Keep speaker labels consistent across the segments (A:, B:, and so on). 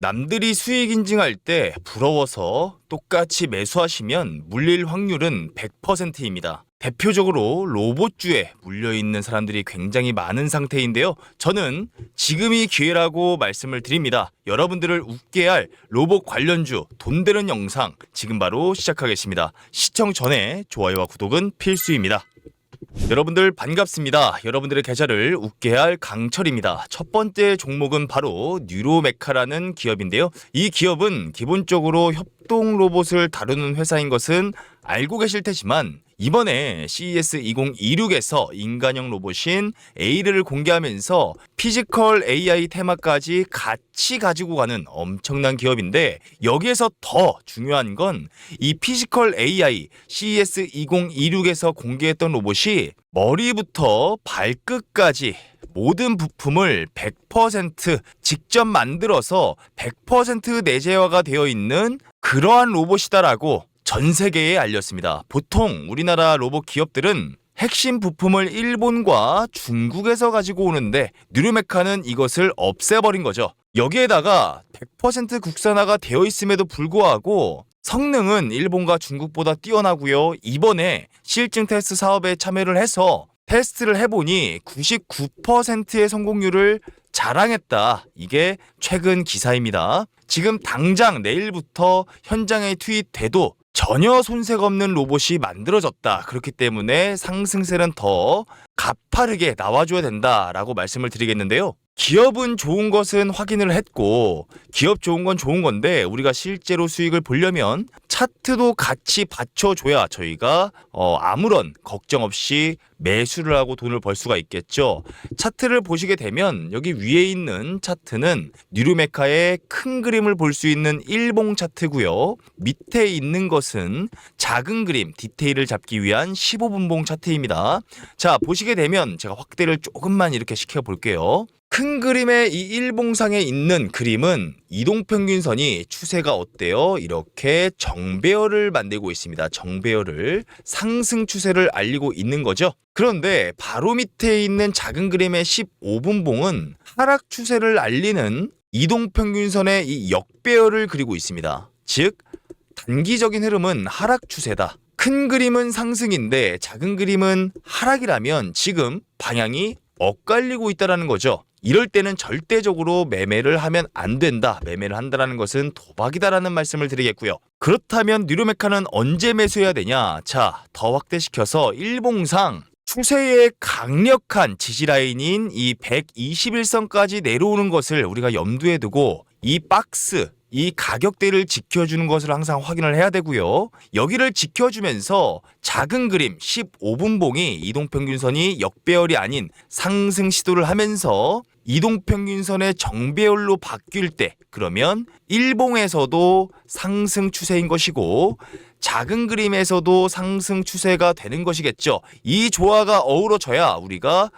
A: 남들이 수익 인증할 때 부러워서 똑같이 매수하시면 물릴 확률은 100%입니다. 대표적으로 로봇주에 물려있는 사람들이 굉장히 많은 상태인데요. 저는 지금이 기회라고 말씀을 드립니다. 여러분들을 웃게 할 로봇 관련주 돈 되는 영상 지금 바로 시작하겠습니다. 시청 전에 좋아요와 구독은 필수입니다. 여러분들 반갑습니다. 여러분들의 계좌를 웃게 할 강철입니다. 첫 번째 종목은 바로 뉴로메카라는 기업인데요. 이 기업은 기본적으로 협동 로봇을 다루는 회사인 것은 알고 계실 테지만 이번에 CES 2026에서 인간형 로봇인 A를 공개하면서 피지컬 AI 테마까지 같이 가지고 가는 엄청난 기업인데 여기에서 더 중요한 건 이 피지컬 AI CES 2026에서 공개했던 로봇이 머리부터 발끝까지 모든 부품을 100% 직접 만들어서 100% 내재화가 되어 있는 그러한 로봇이다라고 전 세계에 알렸습니다. 보통 우리나라 로봇 기업들은 핵심 부품을 일본과 중국에서 가지고 오는데 뉴르메카는 이것을 없애버린 거죠. 여기에다가 100% 국산화가 되어 있음에도 불구하고 성능은 일본과 중국보다 뛰어나고요. 이번에 실증 테스트 사업에 참여를 해서 테스트를 해보니 99%의 성공률을 자랑했다. 이게 최근 기사입니다. 지금 당장 내일부터 현장에 투입돼도 전혀 손색 없는 로봇이 만들어졌다. 그렇기 때문에 상승세는 더 가파르게 나와줘야 된다라고 말씀을 드리겠는데요. 기업은 좋은 것은 확인을 했고 기업 좋은 건 좋은 건데 우리가 실제로 수익을 보려면 차트도 같이 받쳐줘야 저희가 어, 아무런 걱정 없이 매수를 하고 돈을 벌 수가 있겠죠. 차트를 보시게 되면 여기 위에 있는 차트는 뉴르메카의 큰 그림을 볼 수 있는 일봉 차트고요. 밑에 있는 것은 작은 그림 디테일을 잡기 위한 15분봉 차트입니다. 자 보시게 되면 제가 확대를 조금만 이렇게 시켜 볼게요. 큰 그림의 이 일봉상에 있는 그림은 이동평균선이 추세가 어때요? 이렇게 정 배열을 만들고 있습니다. 정배열을 상승 추세를 알리고 있는 거죠. 그런데 바로 밑에 있는 작은 그림의 15분봉은 하락 추세를 알리는 이동평균선의 이 역배열을 그리고 있습니다. 즉 단기적인 흐름은 하락 추세다. 큰 그림은 상승인데 작은 그림은 하락이라면 지금 방향이 엇갈리고 있다라는 거죠. 이럴 때는 절대적으로 매매를 하면 안 된다. 매매를 한다라는 것은 도박이다라는 말씀을 드리겠고요. 그렇다면 뉴로메카는 언제 매수해야 되냐? 자, 더 확대시켜서 일봉상 추세의 강력한 지지 라인인 이 121선까지 내려오는 것을 우리가 염두에 두고 이 박스 이 가격대를 지켜주는 것을 항상 확인을 해야 되고요. 여기를 지켜주면서 작은 그림 15분봉이 이동평균선이 역배열이 아닌 상승 시도를 하면서 이동평균선의 정배열로 바뀔 때 그러면 일봉에서도 상승 추세인 것이고 작은 그림에서도 상승 추세가 되는 것이겠죠. 이 조화가 어우러져야 우리가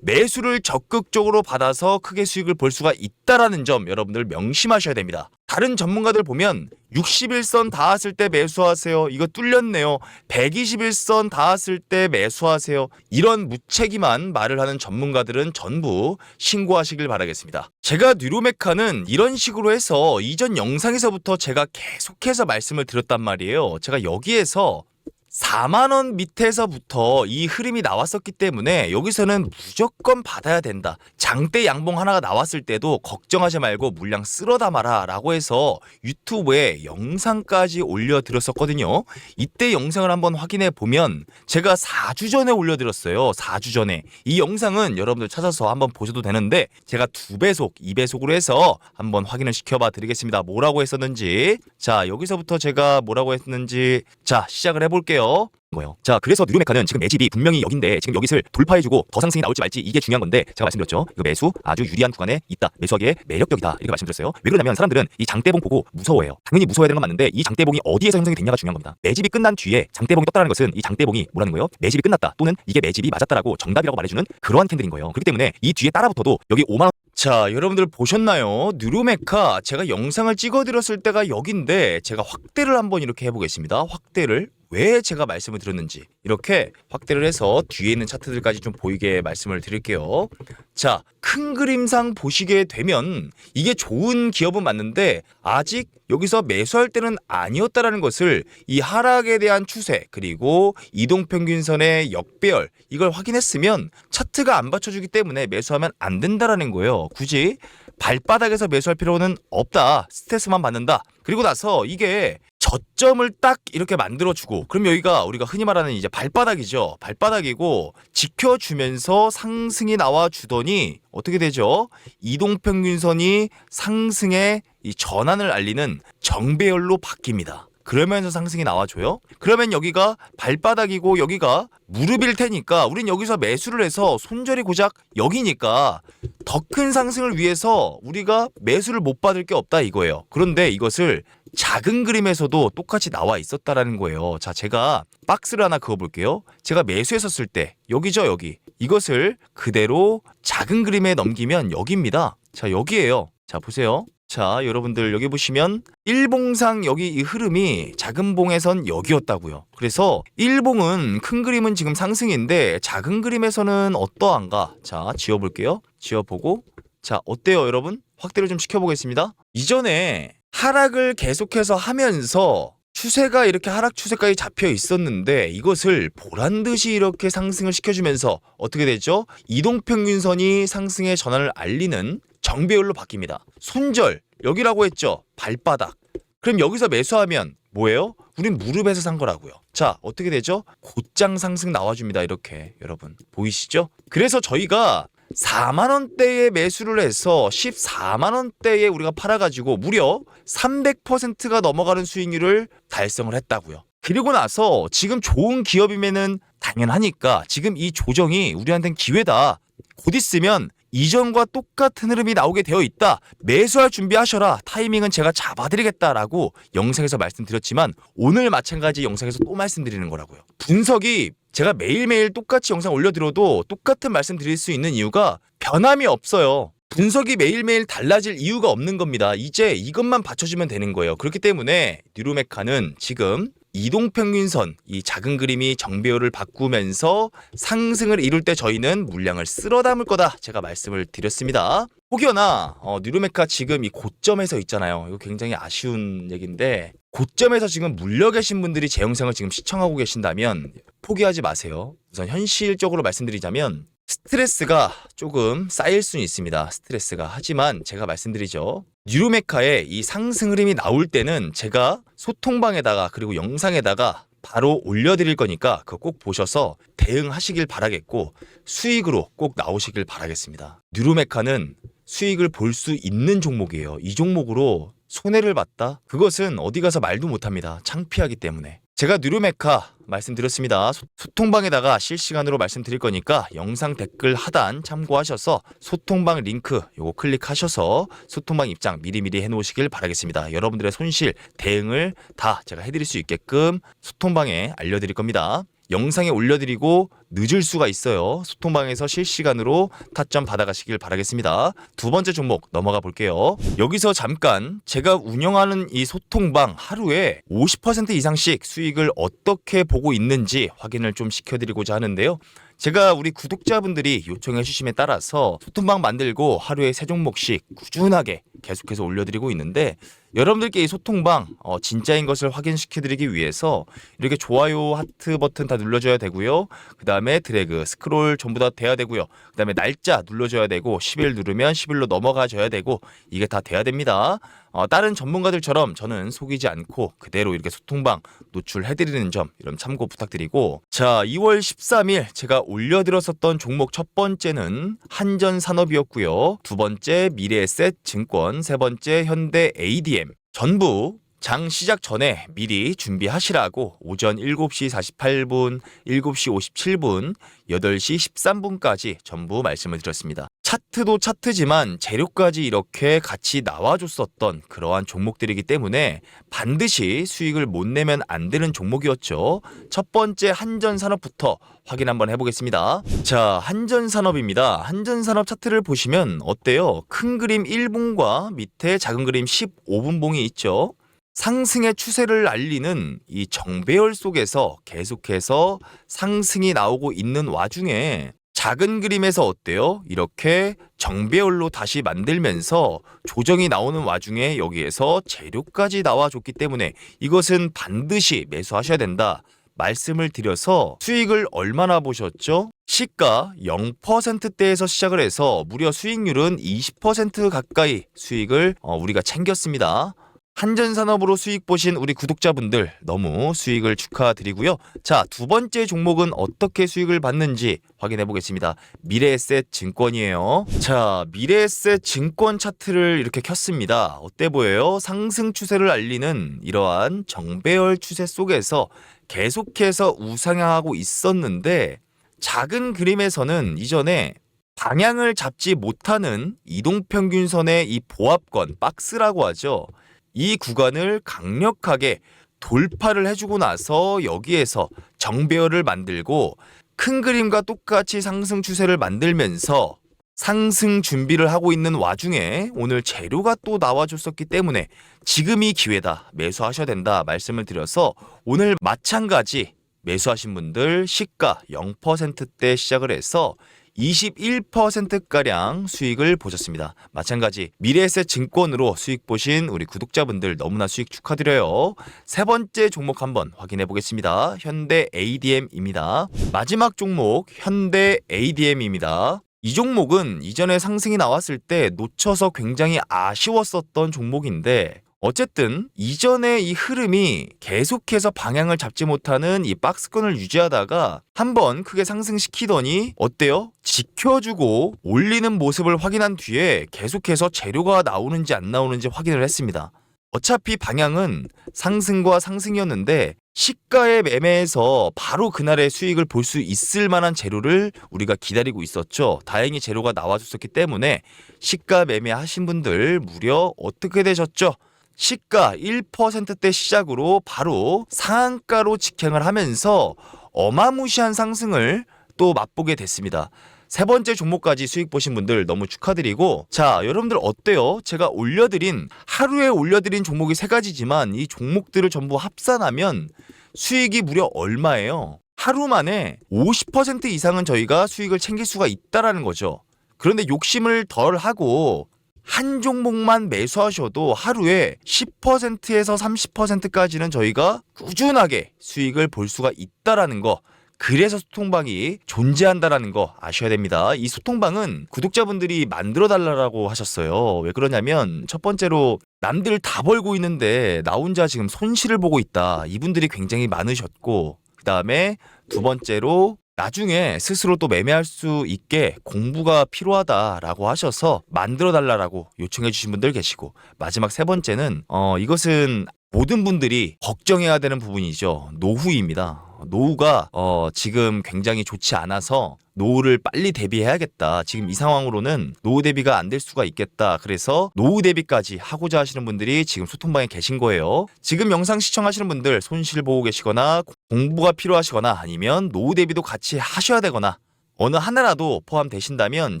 A: 매수를 적극적으로 받아서 크게 수익을 볼 수가 있다라는 점 여러분들 명심하셔야 됩니다. 다른 전문가들 보면 61선 닿았을 때 매수하세요. 이거 뚫렸네요. 121선 닿았을 때 매수하세요. 이런 무책임한 말을 하는 전문가들은 전부 신고하시길 바라겠습니다. 제가 뉴로메카는 이런 식으로 해서 이전 영상에서부터 제가 계속해서 말씀을 드렸단 말이에요. 제가 여기에서 4만 원 밑에서부터 이 흐름이 나왔었기 때문에 여기서는 무조건 받아야 된다. 장대 양봉 하나가 나왔을 때도 걱정하지 말고 물량 쓸어 담아라라고 해서 유튜브에 영상까지 올려 드렸었거든요. 이때 영상을 한번 확인해 보면 제가 4주 전에 올려 드렸어요. 4주 전에 이 영상은 여러분들 찾아서 한번 보셔도 되는데 제가 두 배속, 2배속으로 해서 한번 확인을 시켜 봐 드리겠습니다. 뭐라고 했었는지 자 여기서부터 제가 뭐라고 했는지 자 시작을 해 볼게요. 거예요. 자, 그래서 뉴로메카는 지금 매집이 분명히 여기인데 지금 여기를 돌파해주고 더 상승이 나올지 말지 이게 중요한 건데 제가 말씀드렸죠. 이거 매수 아주 유리한 구간에 있다. 매수하기에 매력적이다. 이렇게 말씀드렸어요. 왜 그러냐면 사람들은 이 장대봉 보고 무서워해요. 당연히 무서워야 되는 건 맞는데 이 장대봉이 어디에서 형성이 됐냐가 중요한 겁니다. 매집이 끝난 뒤에 장대봉이 떴다는 것은 이 장대봉이 뭐라는 거예요? 매집이 끝났다 또는 이게 매집이 맞았다라고 정답이라고 말해주는 그러한 캔들인 거예요. 그렇기 때문에 이 뒤에 따라붙어도 여기 5만 원 자, 여러분들 보셨나요? 뉴로메카 제가 영상을 찍어드렸을 때가 여긴데 제가 확대를 한번 이렇게 해보겠습니다. 확대를 왜 제가 말씀을 드렸는지 이렇게 확대를 해서 뒤에 있는 차트들까지 좀 보이게 말씀을 드릴게요. 자, 큰 그림상 보시게 되면 이게 좋은 기업은 맞는데 아직 여기서 매수할 때는 아니었다라는 것을 이 하락에 대한 추세 그리고 이동 평균선의 역배열 이걸 확인했으면 차트가 안 받쳐주기 때문에 매수하면 안 된다라는 거예요. 굳이 발바닥에서 매수할 필요는 없다. 스트레스만 받는다. 그리고 나서 이게 저점을 딱 이렇게 만들어주고 그럼 여기가 우리가 흔히 말하는 이제 발바닥이죠. 발바닥이고 지켜주면서 상승이 나와주더니 어떻게 되죠? 이동평균선이 상승의 이 전환을 알리는 정배열로 바뀝니다. 그러면서 상승이 나와줘요. 그러면 여기가 발바닥이고 여기가 무릎일 테니까 우린 여기서 매수를 해서 손절이 고작 여기니까 더 큰 상승을 위해서 우리가 매수를 못 받을 게 없다 이거예요. 그런데 이것을 작은 그림에서도 똑같이 나와 있었다라는 거예요. 자, 제가 박스를 하나 그어 볼게요. 제가 매수했었을 때 여기죠, 여기. 이것을 그대로 작은 그림에 넘기면 여기입니다. 자, 여기에요. 자, 보세요. 자, 여러분들 여기 보시면 일봉상 여기 이 흐름이 작은 봉에선 여기였다고요. 그래서 일봉은 큰 그림은 지금 상승인데 작은 그림에서는 어떠한가? 자, 지워 볼게요. 지워 보고 자, 어때요, 여러분? 확대를 좀 시켜 보겠습니다. 이전에 하락을 계속해서 하면서 추세가 이렇게 하락 추세까지 잡혀 있었는데 이것을 보란 듯이 이렇게 상승을 시켜주면서 어떻게 되죠? 이동평균선이 상승의 전환을 알리는 정배열로 바뀝니다. 손절 여기라고 했죠. 발바닥. 그럼 여기서 매수하면 뭐예요? 우린 무릎에서 산 거라고요. 자, 어떻게 되죠? 곧장 상승 나와줍니다. 이렇게 여러분 보이시죠? 그래서 저희가 4만 원대에 매수를 해서 14만 원대에 우리가 팔아가지고 무려 300%가 넘어가는 수익률을 달성을 했다고요. 그리고 나서 지금 좋은 기업이면은 당연하니까 지금 이 조정이 우리한테는 기회다. 곧 있으면 이전과 똑같은 흐름이 나오게 되어 있다. 매수할 준비하셔라. 타이밍은 제가 잡아드리겠다라고 영상에서 말씀드렸지만 오늘 마찬가지 영상에서 또 말씀드리는 거라고요. 분석이 제가 매일매일 똑같이 영상 올려드려도 똑같은 말씀 드릴 수 있는 이유가 변함이 없어요. 분석이 매일매일 달라질 이유가 없는 겁니다. 이제 이것만 받쳐주면 되는 거예요. 그렇기 때문에 뉴로메카는 지금 이동 평균선 이 작은 그림이 정배열을 바꾸면서 상승을 이룰 때 저희는 물량을 쓸어 담을 거다 제가 말씀을 드렸습니다. 혹여나 어, 뉴로메카 지금 이 고점에서 있잖아요. 이거 굉장히 아쉬운 얘기인데 고점에서 지금 물려 계신 분들이 제 영상을 지금 시청하고 계신다면 포기하지 마세요. 우선 현실적으로 말씀드리자면 스트레스가 조금 쌓일 수는 있습니다. 스트레스가. 하지만 제가 말씀드리죠. 뉴로메카의 이 상승 흐름이 나올 때는 제가 소통방에다가 그리고 영상에다가 바로 올려드릴 거니까 그거 꼭 보셔서 대응하시길 바라겠고 수익으로 꼭 나오시길 바라겠습니다. 뉴로메카는 수익을 볼 수 있는 종목이에요. 이 종목으로 손해를 봤다? 그것은 어디 가서 말도 못합니다. 창피하기 때문에. 제가 뉴로메카 말씀드렸습니다. 소- 소통방에다가 실시간으로 말씀드릴 거니까 영상 댓글 하단 참고하셔서 소통방 링크 요거 클릭하셔서 소통방 입장 미리미리 해놓으시길 바라겠습니다. 여러분들의 손실 대응을 다 제가 해드릴 수 있게끔 소통방에 알려드릴 겁니다. 영상에 올려드리고 늦을 수가 있어요. 소통방에서 실시간으로 타점 받아가시길 바라겠습니다. 두 번째 종목 넘어가 볼게요. 여기서 잠깐 제가 운영하는 이 소통방 하루에 50% 이상씩 수익을 어떻게 보고 있는지 확인을 좀 시켜드리고자 하는데요. 제가 우리 구독자분들이 요청해 주심에 따라서 소통방 만들고 하루에 세 종목씩 꾸준하게 계속해서 올려드리고 있는데 여러분들께 이 소통방 어, 진짜인 것을 확인시켜드리기 위해서 이렇게 좋아요 하트 버튼 다 눌러줘야 되고요. 그 다음에 드래그 스크롤 전부 다 돼야 되고요. 그 다음에 날짜 눌러줘야 되고 10일 누르면 10일로 넘어가줘야 되고 이게 다 돼야 됩니다. 어, 다른 전문가들처럼 저는 속이지 않고 그대로 이렇게 소통방 노출해드리는 점 이런 참고 부탁드리고 자 2월 13일 제가 올려드렸었던 종목 첫 번째는 한전산업이었고요. 두 번째 미래에셋 증권, 세 번째 현대 ADM 전부 장 시작 전에 미리 준비하시라고 오전 7시 48분, 7시 57분, 8시 13분까지 전부 말씀을 드렸습니다. 차트도 차트지만 재료까지 이렇게 같이 나와줬었던 그러한 종목들이기 때문에 반드시 수익을 못 내면 안 되는 종목이었죠. 첫 번째 한전산업부터 확인 한번 해보겠습니다. 자, 한전산업입니다. 한전산업 차트를 보시면 어때요? 큰 그림 1분과 밑에 작은 그림 15분 봉이 있죠. 상승의 추세를 알리는 이 정배열 속에서 계속해서 상승이 나오고 있는 와중에 작은 그림에서 어때요? 이렇게 정배열로 다시 만들면서 조정이 나오는 와중에 여기에서 재료까지 나와줬기 때문에 이것은 반드시 매수하셔야 된다. 말씀을 드려서 수익을 얼마나 보셨죠? 시가 0%대에서 시작을 해서 무려 수익률은 20% 가까이 수익을 어, 우리가 챙겼습니다. 한전산업으로 수익 보신 우리 구독자분들 너무 수익을 축하드리고요. 자, 두 번째 종목은 어떻게 수익을 받는지 확인해 보겠습니다. 미래에셋 증권이에요. 자, 미래에셋 증권 차트를 이렇게 켰습니다. 어때 보여요? 상승 추세를 알리는 이러한 정배열 추세 속에서 계속해서 우상향하고 있었는데 작은 그림에서는 이전에 방향을 잡지 못하는 이동평균선의 이 보합권 박스라고 하죠. 이 구간을 강력하게 돌파를 해주고 나서 여기에서 정배열을 만들고 큰 그림과 똑같이 상승 추세를 만들면서 상승 준비를 하고 있는 와중에 오늘 재료가 또 나와줬었기 때문에 지금이 기회다. 매수하셔야 된다 말씀을 드려서 오늘 마찬가지 매수하신 분들 시가 0%대 시작을 해서 21%가량 수익을 보셨습니다. 마찬가지 미래에셋 증권으로 수익 보신 우리 구독자분들 너무나 수익 축하드려요. 세 번째 종목 한번 확인해 보겠습니다. 현대 ADM입니다. 마지막 종목 현대 ADM입니다. 이 종목은 이전에 상승이 나왔을 때 놓쳐서 굉장히 아쉬웠었던 종목인데 어쨌든 이전에 이 흐름이 계속해서 방향을 잡지 못하는 이 박스권을 유지하다가 한번 크게 상승시키더니 어때요? 지켜주고 올리는 모습을 확인한 뒤에 계속해서 재료가 나오는지 안 나오는지 확인을 했습니다. 어차피 방향은 상승과 상승이었는데 시가의 매매에서 바로 그날의 수익을 볼 수 있을 만한 재료를 우리가 기다리고 있었죠. 다행히 재료가 나와줬었기 때문에 시가 매매하신 분들 무려 어떻게 되셨죠? 시가 1%대 시작으로 바로 상한가로 직행을 하면서 어마무시한 상승을 또 맛보게 됐습니다. 세 번째 종목까지 수익 보신 분들 너무 축하드리고 자 여러분들 어때요? 제가 올려드린 하루에 올려드린 종목이 세 가지지만 이 종목들을 전부 합산하면 수익이 무려 얼마예요? 하루 만에 50% 이상은 저희가 수익을 챙길 수가 있다라는 거죠. 그런데 욕심을 덜 하고 한 종목만 매수하셔도 하루에 10%에서 30%까지는 저희가 꾸준하게 수익을 볼 수가 있다라는 거. 그래서 소통방이 존재한다라는 거 아셔야 됩니다. 이 소통방은 구독자분들이 만들어 달라고 하셨어요. 왜 그러냐면 첫 번째로 남들 다 벌고 있는데 나 혼자 지금 손실을 보고 있다. 이분들이 굉장히 많으셨고 그다음에 두 번째로 나중에 스스로 또 매매할 수 있게 공부가 필요하다라고 하셔서 만들어 달라라고 요청해 주신 분들 계시고 마지막 세 번째는 어 이것은 모든 분들이 걱정해야 되는 부분이죠. 노후입니다. 노후가 어 지금 굉장히 좋지 않아서 노후를 빨리 대비해야겠다. 지금 이 상황으로는 노후 대비가 안 될 수가 있겠다. 그래서 노후 대비까지 하고자 하시는 분들이 지금 소통방에 계신 거예요. 지금 영상 시청하시는 분들 손실 보고 계시거나 공부가 필요하시거나 아니면 노후 대비도 같이 하셔야 되거나 어느 하나라도 포함되신다면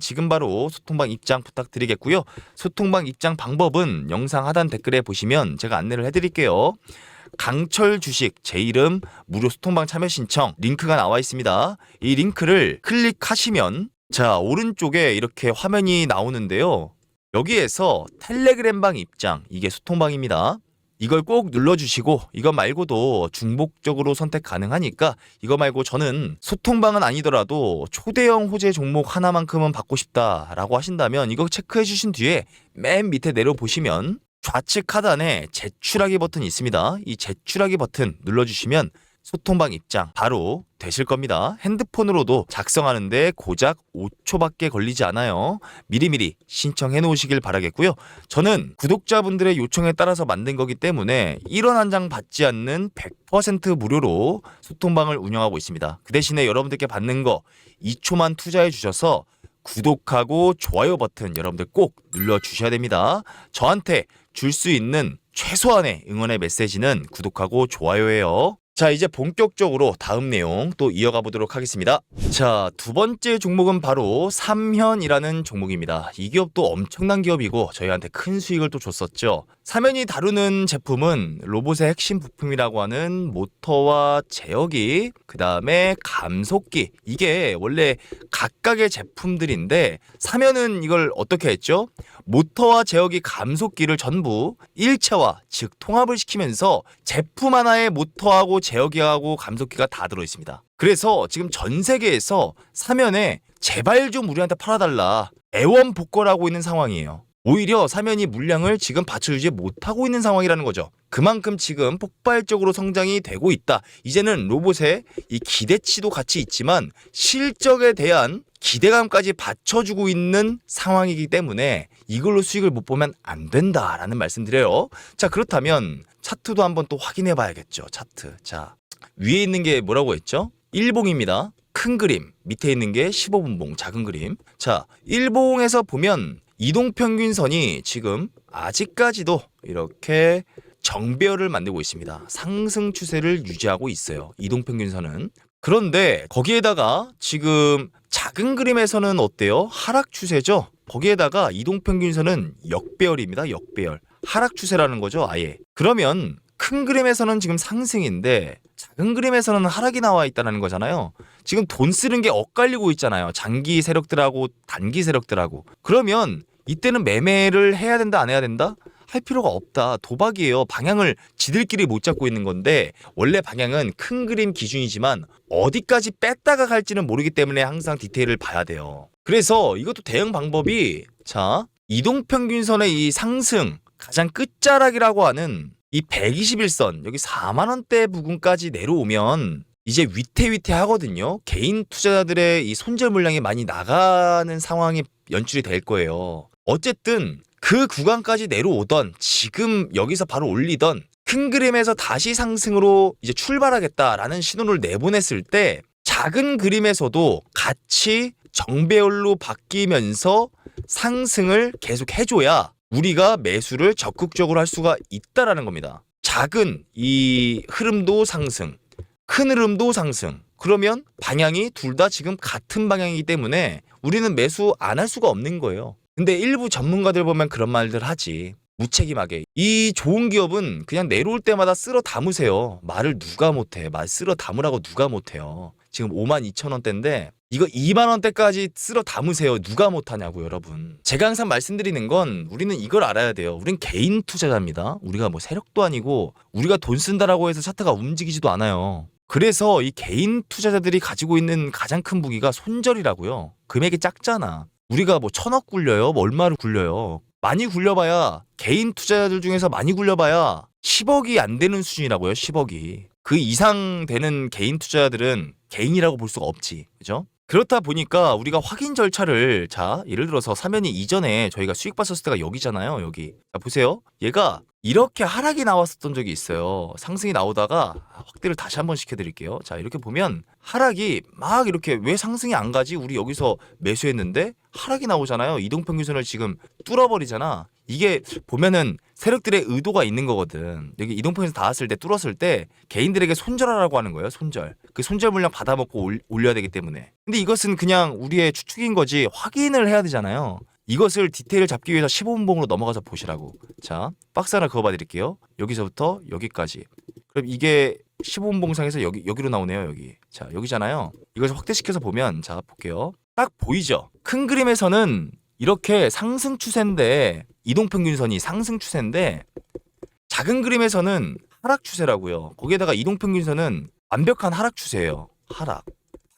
A: 지금 바로 소통방 입장 부탁드리겠고요. 소통방 입장 방법은 영상 하단 댓글에 보시면 제가 안내를 해드릴게요. 강철 주식 제 이름 무료 소통방 참여 신청 링크가 나와 있습니다. 이 링크를 클릭하시면 자 오른쪽에 이렇게 화면이 나오는데요. 여기에서 텔레그램방 입장 이게 소통방입니다. 이걸 꼭 눌러주시고 이거 말고도 중복적으로 선택 가능하니까 이거 말고 저는 소통방은 아니더라도 초대형 호재 종목 하나만큼은 받고 싶다라고 하신다면 이거 체크해 주신 뒤에 맨 밑에 내려보시면 좌측 하단에 제출하기 버튼이 있습니다. 이 제출하기 버튼 눌러주시면 소통방 입장 바로 되실 겁니다. 핸드폰으로도 작성하는데 고작 5초밖에 걸리지 않아요. 미리미리 신청해 놓으시길 바라겠고요. 저는 구독자분들의 요청에 따라서 만든 거기 때문에 1원 한 장 받지 않는 100% 무료로 소통방을 운영하고 있습니다. 그 대신에 여러분들께 받는 거 2초만 투자해 주셔서 구독하고 좋아요 버튼 여러분들 꼭 눌러 주셔야 됩니다. 저한테 줄 수 있는 최소한의 응원의 메시지는 구독하고 좋아요예요. 자, 이제 본격적으로 다음 내용 또 이어가 보도록 하겠습니다. 자, 두 번째 종목은 바로 삼현이라는 종목입니다. 이 기업도 엄청난 기업이고 저희한테 큰 수익을 또 줬었죠. 사면이 다루는 제품은 로봇의 핵심 부품이라고 하는 모터와 제어기, 그 다음에 감속기. 이게 원래 각각의 제품들인데 사면은 이걸 어떻게 했죠? 모터와 제어기, 감속기를 전부 일체화, 즉 통합을 시키면서 제품 하나에 모터하고 제어기하고 감속기가 다 들어 있습니다. 그래서 지금 전 세계에서 사면에 제발 좀 우리한테 팔아달라. 애원 복걸하고 있는 상황이에요. 오히려 사면이 물량을 지금 받쳐주지 못하고 있는 상황이라는 거죠. 그만큼 지금 폭발적으로 성장이 되고 있다. 이제는 로봇의 이 기대치도 같이 있지만 실적에 대한 기대감까지 받쳐주고 있는 상황이기 때문에 이걸로 수익을 못 보면 안 된다라는 말씀드려요. 자, 그렇다면 차트도 한번 또 확인해 봐야겠죠. 차트. 자, 위에 있는 게 뭐라고 했죠? 일봉입니다. 큰 그림. 밑에 있는 게 15분봉 작은 그림. 자, 일봉에서 보면 이동평균선이 지금 아직까지도 이렇게 정배열을 만들고 있습니다. 상승 추세를 유지하고 있어요. 이동평균선은. 그런데 거기에다가 지금 작은 그림에서는 어때요? 하락 추세죠? 거기에다가 이동평균선은 역배열입니다. 역배열. 하락 추세라는 거죠. 아예. 그러면 큰 그림에서는 지금 상승인데 작은 그림에서는 하락이 나와 있다는 거잖아요. 지금 돈 쓰는 게 엇갈리고 있잖아요. 장기 세력들하고 단기 세력들하고. 그러면 이때는 매매를 해야 된다 안 해야 된다? 할 필요가 없다. 도박이에요. 방향을 지들끼리 못 잡고 있는 건데 원래 방향은 큰 그림 기준이지만 어디까지 뺐다가 갈지는 모르기 때문에 항상 디테일을 봐야 돼요. 그래서 이것도 대응 방법이 자 이동평균선의 이 상승 가장 끝자락이라고 하는 이 121선 여기 4만 원대 부근까지 내려오면 이제 위태위태 하거든요. 개인 투자자들의 이 손절 물량이 많이 나가는 상황이 연출이 될 거예요. 어쨌든 그 구간까지 내려오던 지금 여기서 바로 올리던 큰 그림에서 다시 상승으로 이제 출발하겠다라는 신호를 내보냈을 때 작은 그림에서도 같이 정배열로 바뀌면서 상승을 계속 해줘야 우리가 매수를 적극적으로 할 수가 있다라는 겁니다. 작은 이 흐름도 상승, 큰 흐름도 상승. 그러면 방향이 둘 다 지금 같은 방향이기 때문에 우리는 매수 안 할 수가 없는 거예요. 근데 일부 전문가들 보면 그런 말들 하지. 무책임하게. 이 좋은 기업은 그냥 내려올 때마다 쓸어 담으세요. 말을 누가 못해. 말 쓸어 담으라고 누가 못해요. 지금 5만 2천 원대인데 이거 2만 원대까지 쓸어 담으세요. 누가 못하냐고 여러분. 제가 항상 말씀드리는 건 우리는 이걸 알아야 돼요. 우린 개인 투자자입니다. 우리가 뭐 세력도 아니고 우리가 돈 쓴다라고 해서 차트가 움직이지도 않아요. 그래서 이 개인 투자자들이 가지고 있는 가장 큰 무기가 손절이라고요. 금액이 작잖아. 우리가 뭐 천억 굴려요? 뭐 얼마를 굴려요? 많이 굴려봐야 개인 투자자들 중에서 많이 굴려봐야 10억이 안 되는 수준이라고요. 10억이. 그 이상 되는 개인 투자자들은 개인이라고 볼 수가 없지. 그죠? 그렇다 보니까 우리가 확인 절차를 자 예를 들어서 사면이 이전에 저희가 수익 봤었을 때가 여기잖아요 여기. 자 보세요. 얘가 이렇게 하락이 나왔었던 적이 있어요. 상승이 나오다가 확대를 다시 한번 시켜드릴게요. 자 이렇게 보면 하락이 막 이렇게 왜 상승이 안 가지? 우리 여기서 매수했는데 하락이 나오잖아요. 이동평균선을 지금 뚫어버리잖아 이게 보면은 세력들의 의도가 있는 거거든. 여기 이동평에서 닿았을 때 뚫었을 때 개인들에게 손절하라고 하는 거예요. 손절. 그 손절 물량 받아먹고 올, 올려야 되기 때문에. 근데 이것은 그냥 우리의 추측인 거지 확인을 해야 되잖아요. 이것을 디테일을 잡기 위해서 15분봉으로 넘어가서 보시라고. 자, 박스 하나 그어봐 드릴게요. 여기서부터 여기까지. 그럼 이게 15분봉상에서 여기 여기로 나오네요. 여기. 자, 여기잖아요. 이것을 확대시켜서 보면 자, 볼게요. 딱 보이죠? 큰 그림에서는 이렇게 상승 추세인데 이동평균선이 상승 추세인데 작은 그림에서는 하락 추세라고요. 거기에다가 이동평균선은 완벽한 하락 추세예요. 하락.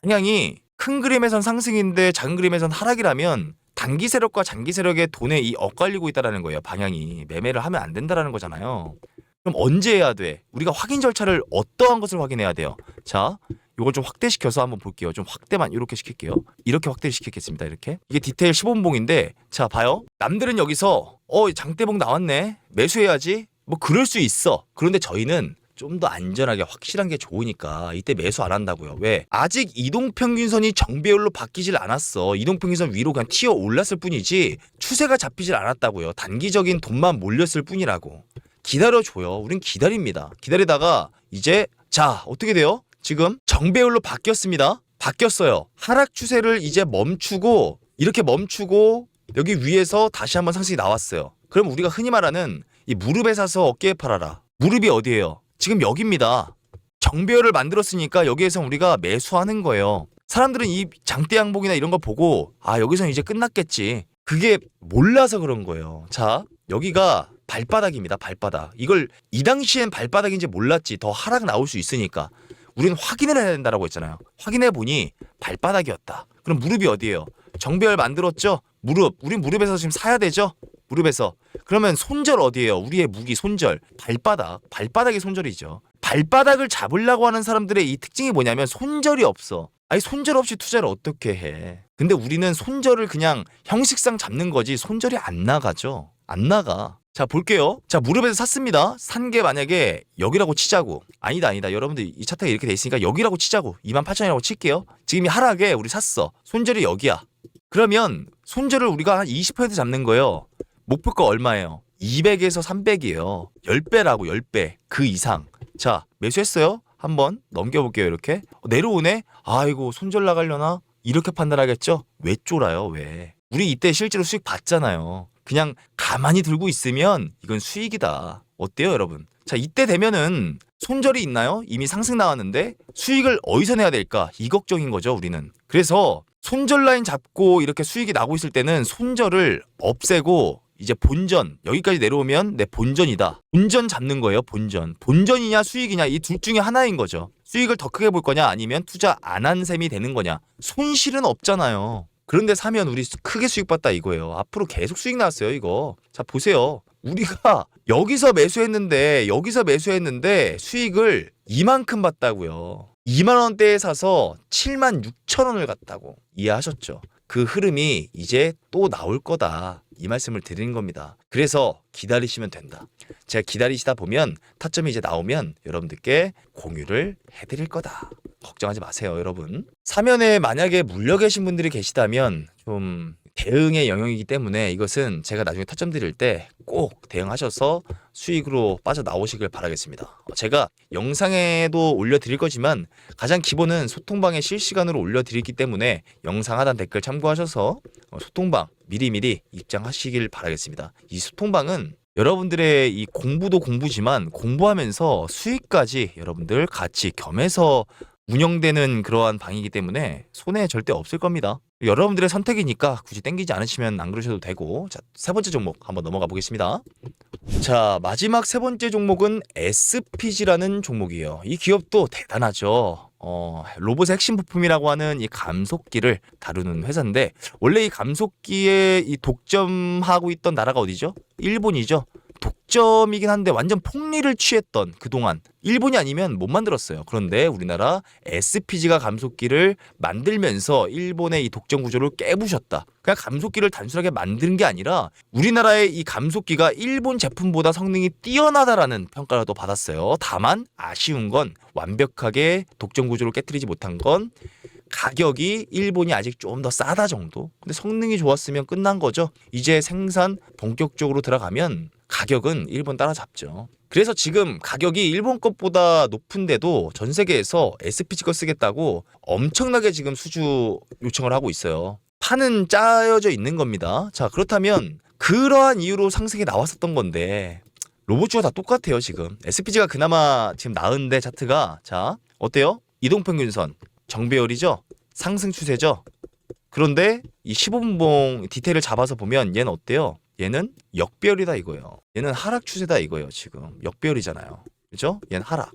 A: 방향이 큰 그림에선 상승인데 작은 그림에선 하락이라면 단기 세력과 장기 세력의 돈에 이 엇갈리고 있다라는 거예요. 방향이 매매를 하면 안 된다라는 거잖아요. 그럼 언제 해야 돼? 우리가 확인 절차를 어떠한 것을 확인해야 돼요? 자, 이걸 좀 확대시켜서 한번 볼게요. 좀 확대만 이렇게 시킬게요. 이렇게 확대를 시키겠습니다. 이렇게. 이게 디테일 15분봉인데 자, 봐요. 남들은 여기서 어, 장대봉 나왔네. 매수해야지. 뭐 그럴 수 있어. 그런데 저희는 좀더 안전하게 확실한 게 좋으니까 이때 매수 안 한다고요. 왜? 아직 이동평균선이 정배열로 바뀌질 않았어. 이동평균선 위로 그냥 튀어 올랐을 뿐이지 추세가 잡히질 않았다고요. 단기적인 돈만 몰렸을 뿐이라고. 기다려줘요. 우린 기다립니다. 기다리다가 이제 자 어떻게 돼요? 지금 정배열로 바뀌었습니다. 바뀌었어요. 하락 추세를 이제 멈추고 이렇게 멈추고 여기 위에서 다시 한번 상승이 나왔어요. 그럼 우리가 흔히 말하는 이 무릎에 사서 어깨에 팔아라. 무릎이 어디예요? 지금 여기입니다. 정배열을 만들었으니까 여기에서 우리가 매수하는 거예요. 사람들은 이 장대 양봉이나 이런 거 보고 아 여기서 이제 끝났겠지. 그게 몰라서 그런 거예요. 자 여기가 발바닥입니다. 발바닥. 이걸 이 당시엔 발바닥인지 몰랐지. 더 하락 나올 수 있으니까. 우리는 확인을 해야 된다라고 했잖아요. 확인해 보니 발바닥이었다. 그럼 무릎이 어디예요? 정배열 만들었죠? 무릎. 우리 무릎에서 지금 사야 되죠? 무릎에서. 그러면 손절 어디예요? 우리의 무기 손절. 발바닥. 발바닥이 손절이죠. 발바닥을 잡으려고 하는 사람들의 이 특징이 뭐냐면 손절이 없어. 아니 손절 없이 투자를 어떻게 해? 근데 우리는 손절을 그냥 형식상 잡는 거지 손절이 안 나가죠. 안 나가. 자 볼게요. 자 무릎에서 샀습니다. 산 게 만약에 여기라고 치자고. 아니다 아니다. 여러분들 이 차트가 이렇게 돼 있으니까 여기라고 치자고. 28,000이라고 칠게요. 지금 이 하락에 우리 샀어. 손절이 여기야. 그러면 손절을 우리가 한 20% 잡는 거예요. 목표가 얼마예요? 200에서 300이에요. 10배라고 10배. 그 이상. 자, 매수했어요? 한번 넘겨볼게요, 이렇게. 어, 내려오네? 아이고, 손절 나가려나? 이렇게 판단하겠죠? 왜 쫄아요, 왜? 우리 이때 실제로 수익 봤잖아요. 그냥 가만히 들고 있으면 이건 수익이다. 어때요, 여러분? 자, 이때 되면은 손절이 있나요? 이미 상승 나왔는데 수익을 어디서 내야 될까? 이 걱정인 거죠, 우리는. 그래서 손절 라인 잡고 이렇게 수익이 나고 있을 때는 손절을 없애고 이제 본전 여기까지 내려오면 내 본전이다. 본전 잡는 거예요. 본전. 본전이냐 수익이냐 이 둘 중에 하나인 거죠. 수익을 더 크게 볼 거냐 아니면 투자 안 한 셈이 되는 거냐. 손실은 없잖아요. 그런데 사면 우리 수- 크게 수익 봤다 이거예요. 앞으로 계속 수익 나왔어요 이거. 자 보세요. 우리가 여기서 매수했는데 여기서 매수했는데 수익을 이만큼 봤다고요. 2만 원대에 사서 7만 6천 원을 갔다고 이해하셨죠? 그 흐름이 이제 또 나올 거다. 이 말씀을 드리는 겁니다. 그래서 기다리시면 된다. 제가 기다리시다 보면 타점이 이제 나오면 여러분들께 공유를 해드릴 거다. 걱정하지 마세요, 여러분. 사면에 만약에 물려 계신 분들이 계시다면 좀 대응의 영역이기 때문에 이것은 제가 나중에 타점 드릴 때 꼭 대응하셔서 수익으로 빠져 나오시길 바라겠습니다. 어, 제가 영상에도 올려드릴 거지만 가장 기본은 소통방에 실시간으로 올려드리기 때문에 영상 하단 댓글 참고하셔서 어, 소통방 미리미리 입장하시길 바라겠습니다. 이 소통방은 여러분들의 이 공부도 공부지만 공부하면서 수익까지 여러분들 같이 겸해서 운영되는 그러한 방이기 때문에 손해 절대 없을 겁니다. 여러분들의 선택이니까 굳이 땡기지 않으시면 안 그러셔도 되고 자, 세 번째 종목 한번 넘어가 보겠습니다. 자, 마지막 세 번째 종목은 SPG라는 종목이에요. 이 기업도 대단하죠. 어, 로봇의 핵심 부품이라고 하는 이 감속기를 다루는 회사인데 원래 이 감속기에 이 독점하고 있던 나라가 어디죠? 일본이죠. 독점이긴 한데 완전 폭리를 취했던 그동안 일본이 아니면 못 만들었어요. 그런데 우리나라 SPG가 감속기를 만들면서 일본의 이 독점 구조를 깨부셨다. 그냥 감속기를 단순하게 만드는 게 아니라 우리나라의 이 감속기가 일본 제품보다 성능이 뛰어나다라는 평가를 또 받았어요. 다만 아쉬운 건 완벽하게 독점 구조를 깨뜨리지 못한 건 가격이 일본이 아직 좀 더 싸다 정도. 근데 성능이 좋았으면 끝난 거죠. 이제 생산 본격적으로 들어가면 가격은 일본 따라잡죠. 그래서 지금 가격이 일본 것보다 높은데도 전 세계에서 SPG 거 쓰겠다고 엄청나게 지금 수주 요청을 하고 있어요. 판은 짜여져 있는 겁니다. 자, 그렇다면 그러한 이유로 상승이 나왔었던 건데 로봇주가 다 똑같아요, 지금. SPG가 그나마 지금 나은데 차트가 자, 어때요? 이동평균선 정배열이죠? 상승 추세죠? 그런데 이 15분봉 디테일을 잡아서 보면 얘는 어때요? 얘는 역배열이다 이거예요. 얘는 하락 추세다 이거예요, 지금. 역배열이잖아요. 그죠? 얘는 하락.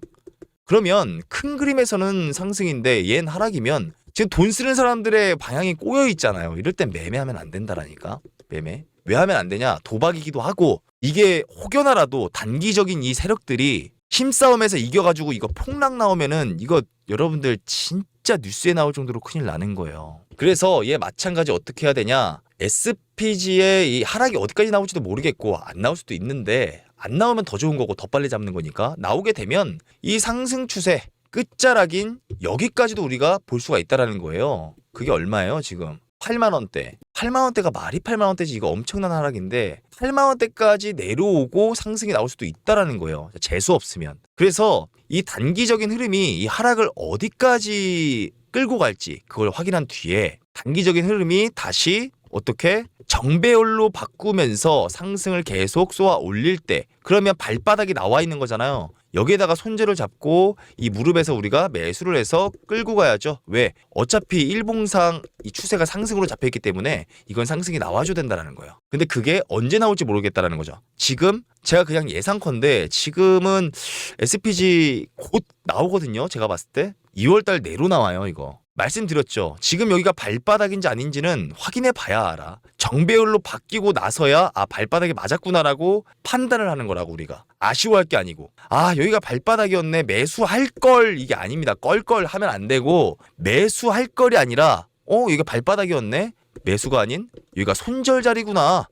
A: 그러면 큰 그림에서는 상승인데 얘는 하락이면 지금 돈 쓰는 사람들의 방향이 꼬여 있잖아요. 이럴 땐 매매하면 안 된다라니까. 매매. 왜 하면 안 되냐? 도박이기도 하고 이게 혹여나라도 단기적인 이 세력들이 힘싸움에서 이겨가지고 이거 폭락 나오면은 이거 여러분들 진짜 뉴스에 나올 정도로 큰일 나는 거예요. 그래서 얘 마찬가지 어떻게 해야 되냐? SPG의 이 하락이 어디까지 나올지도 모르겠고 안 나올 수도 있는데 안 나오면 더 좋은 거고 더 빨리 잡는 거니까 나오게 되면 이 상승 추세 끝자락인 여기까지도 우리가 볼 수가 있다라는 거예요. 그게 얼마예요, 지금? 8만 원대. 8만 원대가 말이 8만 원대지 이거 엄청난 하락인데 8만 원대까지 내려오고 상승이 나올 수도 있다라는 거예요. 재수 없으면. 그래서 이 단기적인 흐름이 이 하락을 어디까지 끌고 갈지 그걸 확인한 뒤에 단기적인 흐름이 다시 어떻게 정배열로 바꾸면서 상승을 계속 쏘아 올릴 때 그러면 발바닥이 나와 있는 거잖아요. 여기에다가 손재를 잡고 이 무릎에서 우리가 매수를 해서 끌고 가야죠. 왜? 어차피 일봉상 이 추세가 상승으로 잡혀 있기 때문에 이건 상승이 나와줘야 된다는 거예요. 근데 그게 언제 나올지 모르겠다라는 거죠. 지금 제가 그냥 예상컨대 지금은 SPG 곧 나오거든요. 제가 봤을 때 2월달 내로 나와요. 이거. 말씀드렸죠. 지금 여기가 발바닥인지 아닌지는 확인해 봐야 알아. 정배열로 바뀌고 나서야 아 발바닥이 맞았구나라고 판단을 하는 거라고 우리가 아쉬워할 게 아니고 아 여기가 발바닥이었네 매수할 걸 이게 아닙니다. 껄껄 하면 안 되고 매수할 걸이 아니라 어 여기가 발바닥이었네 매수가 아닌 여기가 손절 자리구나.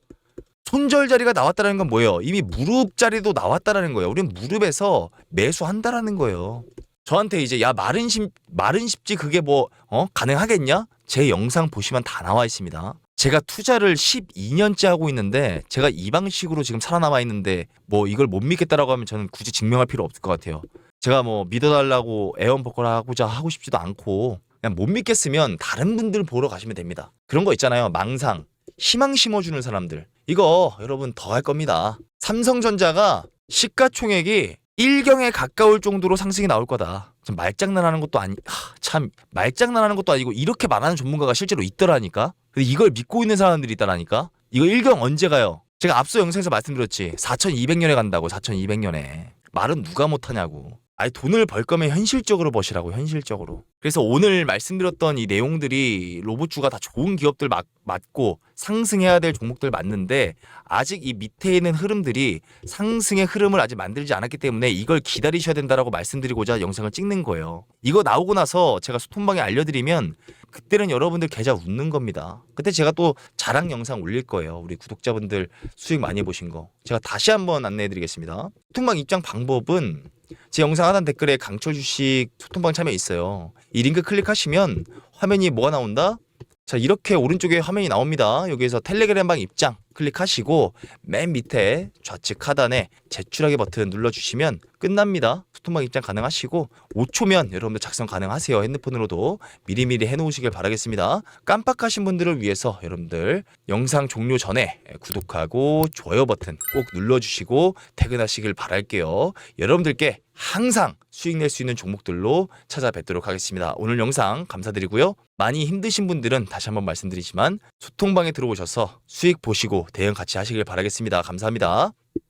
A: 손절 자리가 나왔다는 건 뭐예요? 이미 무릎 자리도 나왔다라는 거예요. 우리는 무릎에서 매수한다라는 거예요. 저한테 이제 야 마른 심 마른 십지 그게 뭐 어 가능하겠냐? 제 영상 보시면 다 나와 있습니다. 제가 투자를 12년째 하고 있는데 제가 이 방식으로 지금 살아남아 있는데 뭐 이걸 못 믿겠다라고 하면 저는 굳이 증명할 필요 없을 것 같아요. 제가 뭐 믿어달라고 애원복걸 하고자 하고 싶지도 않고 그냥 못 믿겠으면 다른 분들 보러 가시면 됩니다. 그런 거 있잖아요. 망상, 희망 심어주는 사람들. 이거 여러분 더 할 겁니다. 삼성전자가 시가총액이 1경에 가까울 정도로 상승이 나올 거다. 좀 말장난하는 것도 아니, 하, 참 말장난하는 것도 아니고 이렇게 말하는 전문가가 실제로 있더라니까. 근데 이걸 믿고 있는 사람들이 있다라니까. 이거 1경 언제 가요? 제가 앞서 영상에서 말씀드렸지. 4,200년에 간다고 4,200년에. 말은 누가 못하냐고. 아니 돈을 벌 거면 현실적으로 버시라고 현실적으로. 그래서 오늘 말씀드렸던 이 내용들이 로봇주가 다 좋은 기업들 맞, 맞고 상승해야 될 종목들 맞는데 아직 이 밑에 있는 흐름들이 상승의 흐름을 아직 만들지 않았기 때문에 이걸 기다리셔야 된다라고 말씀드리고자 영상을 찍는 거예요. 이거 나오고 나서 제가 소통방에 알려드리면 그때는 여러분들 계좌 웃는 겁니다. 그때 제가 또 자랑 영상 올릴 거예요. 우리 구독자분들 수익 많이 보신 거. 제가 다시 한번 안내해 드리겠습니다. 소통방 입장 방법은 제 영상 하단 댓글에 강철 주식 소통방 참여 있어요. 이 링크 클릭하시면 화면이 뭐가 나온다? 자, 이렇게 오른쪽에 화면이 나옵니다. 여기에서 텔레그램 방 입장 클릭하시고 맨 밑에 좌측 하단에 제출하기 버튼 눌러주시면 끝납니다. 소통방 입장 가능하시고 5초면 여러분들 작성 가능하세요. 핸드폰으로도 미리미리 해놓으시길 바라겠습니다. 깜빡하신 분들을 위해서 여러분들 영상 종료 전에 구독하고 좋아요 버튼 꼭 눌러주시고 퇴근하시길 바랄게요. 여러분들께 항상 수익 낼 수 있는 종목들로 찾아뵙도록 하겠습니다. 오늘 영상 감사드리고요. 많이 힘드신 분들은 다시 한번 말씀드리지만 소통방에 들어오셔서 수익 보시고 대응 같이 하시길 바라겠습니다. 감사합니다.